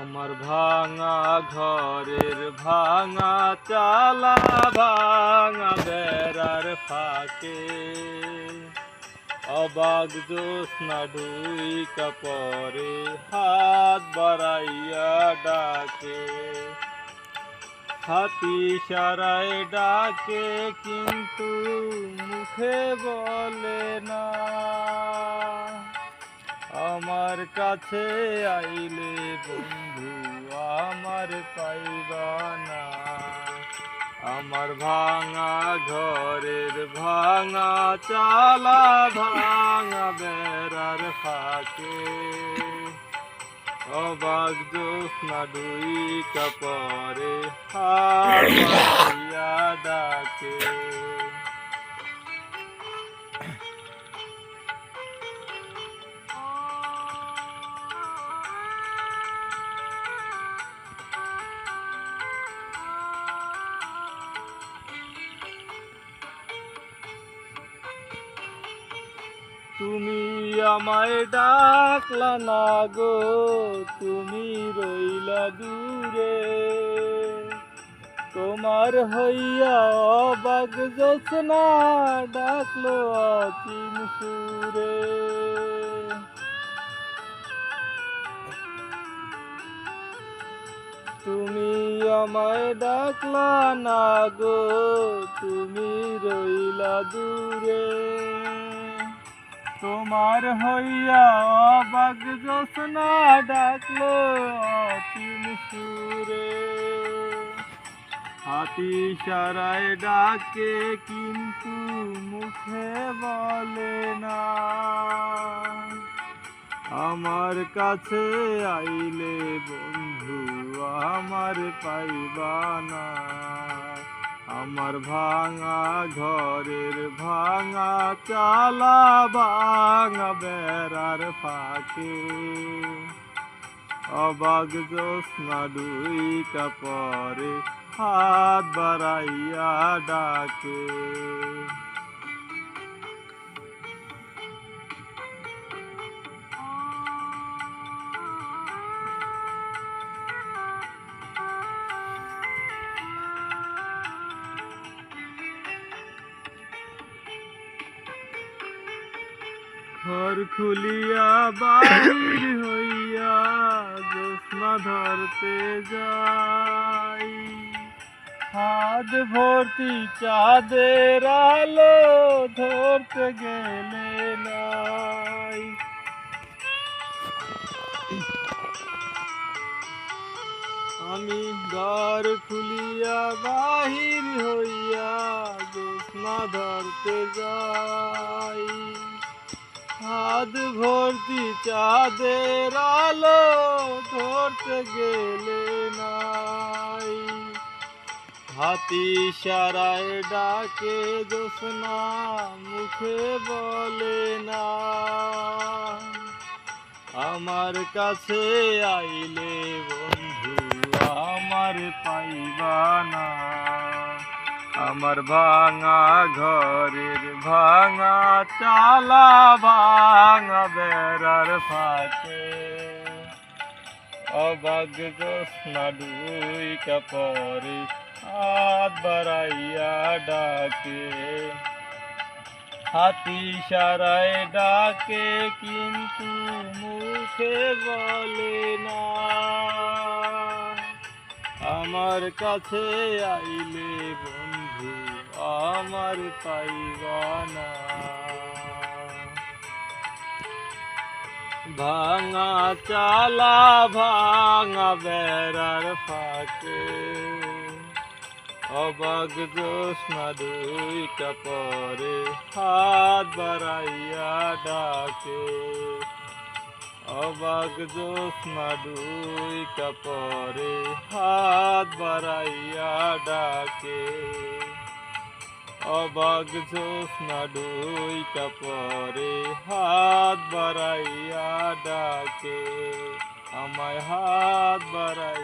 আমার ভাঙা ঘরের ভাঙা চালা, ভাঙা বেড়ার ফাঁকে। অবাক জোৎস্না ডুই কাপড়ে হাত বাড়াইয়া ডাকে। হাতি সারায় ডাকে, কিন্তু মুখে বলে না। আমার কাছে আইলে বন্ধু, আমার পাইবা না আমার ভাঙা ঘরের ভাঙা চালা ভাঙা বেড়ার ফাঁকে। অবাক জোৎস্না দুই কাপড়ে হাত তুমি আমায় ডাকলা না গো, তুমি রইলা দূরে। তোমার হইয়া অবাক জোৎস্না ডাকলো অচিন সুরে। তুমি আমায় ডাকলা না গো, তুমি রইলা দূরে। তোমার হইয়া অবাক জোৎস্না ডাকলো অচিন সুরে। হাতি সারায় ডাকে কিন্তু মুখে বলে না। আমার কাছে আইলে বন্ধু, আমার পাইবা না। আমার ভাঙা ঘরের ভাঙা চালা ভাঙা বেড়ার ফাঁকে। অবাক জোৎস্না দুই কাপড়ে হাত বাড়াইয়া ডাকে। ঘর খুলিয়া বাহির হইয়া জ্যোৎস্না ধরতে যাই। হাত ভর্তি চাঁদের আলো ধরতে গেলে নাই। আমি ঘর খুলিয়া বাহির হইয়া জ্যোৎস্না ধরতে যাই। হাত ভর্তি চাঁদের আলো ধরতে গেলে নাই। হাতি সারায় ডাকে জোসনা মুখে বলে না। আমার কাছে আইলে বন্ধু, আমার পাইবা না। আমার ভাঙা ঘরের ভাঙা চালা ভাঙা বেড়ার ফাঁকে। অবাক জোৎস্না দুই কাপড়ে হাত বাড়াইয়া ডাকে। হাতি সারায় ডাকে, কিন্তু মুখে বলে না। আমার কাছে আইলে বন্ধু, আমার পাইবা না ভাঙা চালা, ভাঙা বেড়ার ফাঁকে। অবাক জোৎস্না দুই কাপড়ে হাত বাড়াইয়া ডাকে। অবাক জোৎস্না দুই কাপড়ে হাত বাড়াইয়া ডাকে অবাক জোৎস্না ডুইটা কাপড়ে হাত বাড়াইয়া ডাকে আমায় হাত বাড়াইয়া ডাকে